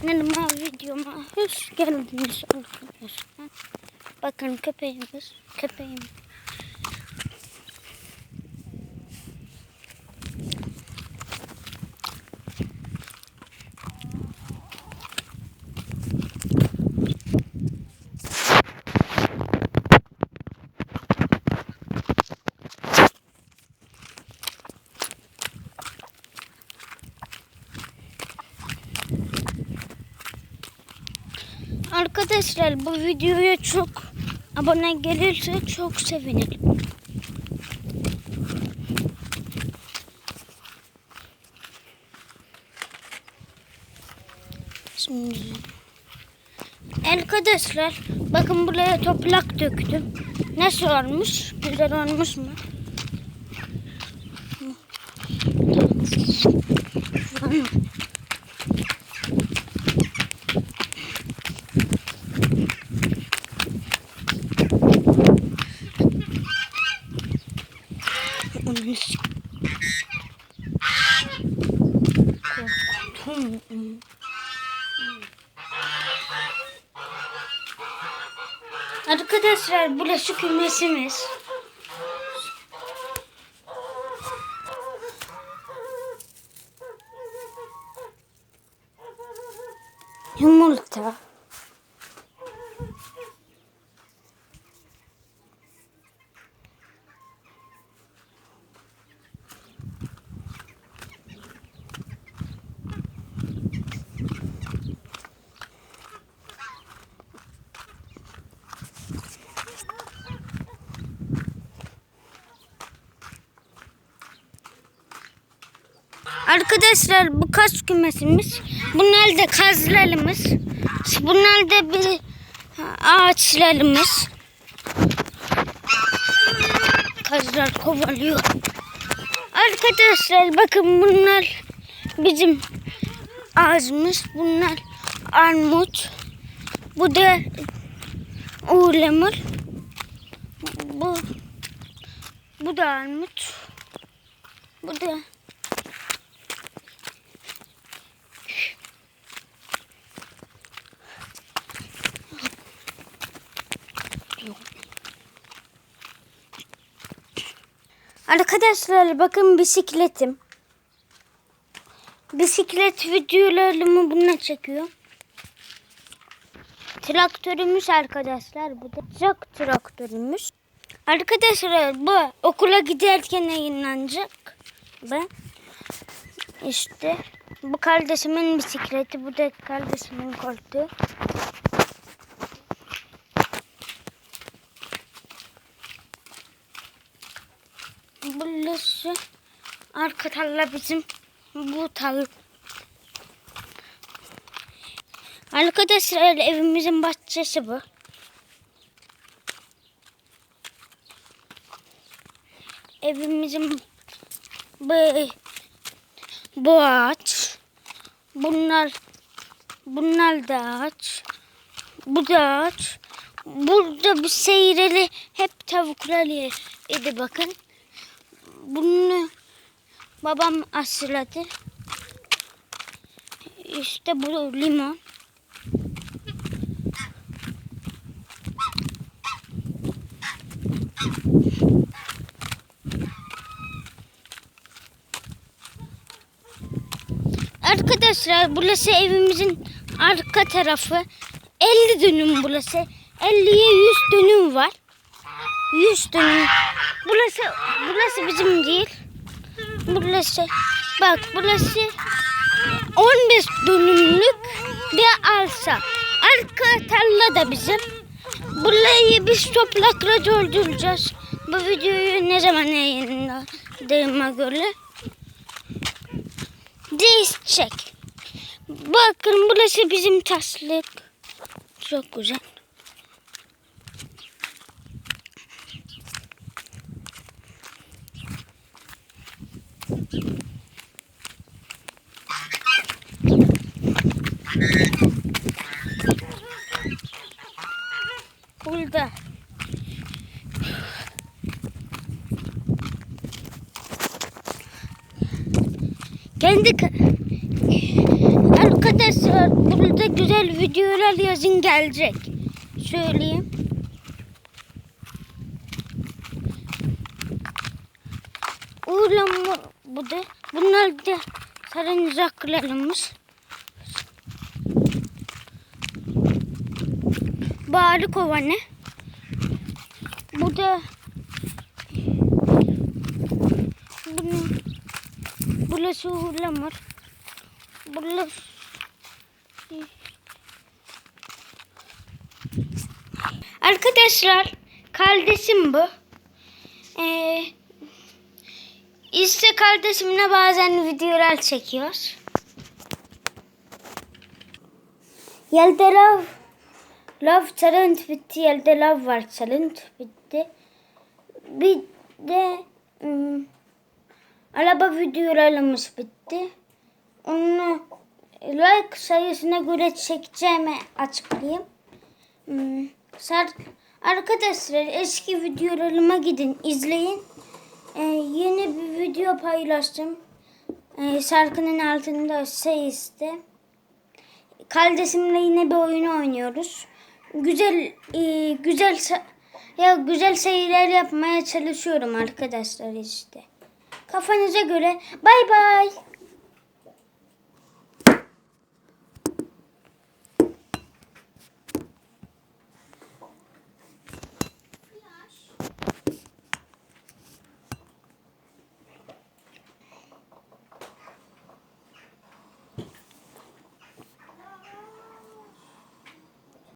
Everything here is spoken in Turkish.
Kanalıma videoma hoş geldiniz arkadaşlar. Bakın köpeğimiz, köpeğim. Arkadaşlar bu videoya çok abone gelirse çok sevinirim. Arkadaşlar bakın buraya toprak döktüm. Nasıl olmuş? Güzel olmuş mu? Onu Arkadaşlar burası kümesimiz. Yumurta. Arkadaşlar bu kaz kümesimiz. Bunlar da kazlarımız. Bunlar da bir ağaçlarımız. Kazlar kovalıyor. Arkadaşlar bakın bunlar bizim ağacımız. Bunlar armut. Bu da uğramur. Bu bu da armut. Bu da Arkadaşlar bakın bisikletim. Bisiklet videolarımı bununla çekiyor. Traktörümüz arkadaşlar bu da. Sıcak traktörümüz. Arkadaşlar bu okula giderken yayınlanacak. Ve işte bu kardeşimin bisikleti. Bu da kardeşimin koltuğu. Burası arka bizim bu tarla. Arkadaşlar evimizin bahçesi bu. Evimizin bu, bu ağaç. Bunlar bunlar da ağaç. Bu da ağaç. Burada bir seyreli hep tavuklar yedi bakın. Bunu babam aşıladı. İşte bu limon. Arkadaşlar burası evimizin arka tarafı. 50 dönüm burası. 50'ye 100 dönüm var. 100 dönüm. Burası burası bizim değil. Burası bak burası 15 dönümlük bir arsa. Arka tarla da bizim. Burayı biz toprakla dolduracağız. Bu videoyu ne zaman yayınladığıma göre değişecek. Bakın burası bizim taslık. Çok güzel. Burada. Kendi ka- arkadaşlar Arkadaşlar burada güzel videolar yazın gelecek. Söyleyeyim. Uğurlama bu da. Bunlar da sarıncaklarımız. Bağrı kovanı. Bu da bunu burası uğurlamır. Burası Arkadaşlar kardeşim bu. Ee, işte kardeşimle bazen videolar çekiyor. Yelde lav Love challenge bitti. Yelde love var challenge bitti. Bir de ım, araba videolarımız bitti. Onu like sayısına göre çekeceğimi açıklayayım. Hmm, Arkadaşlar eski videolarıma gidin izleyin. Ee, yeni bir video paylaştım. Ee, şarkının altında şey işte. Kardeşimle yine bir oyun oynuyoruz. Güzel e, güzel ya güzel şeyler yapmaya çalışıyorum arkadaşlar işte. Kafanıza göre bay bay.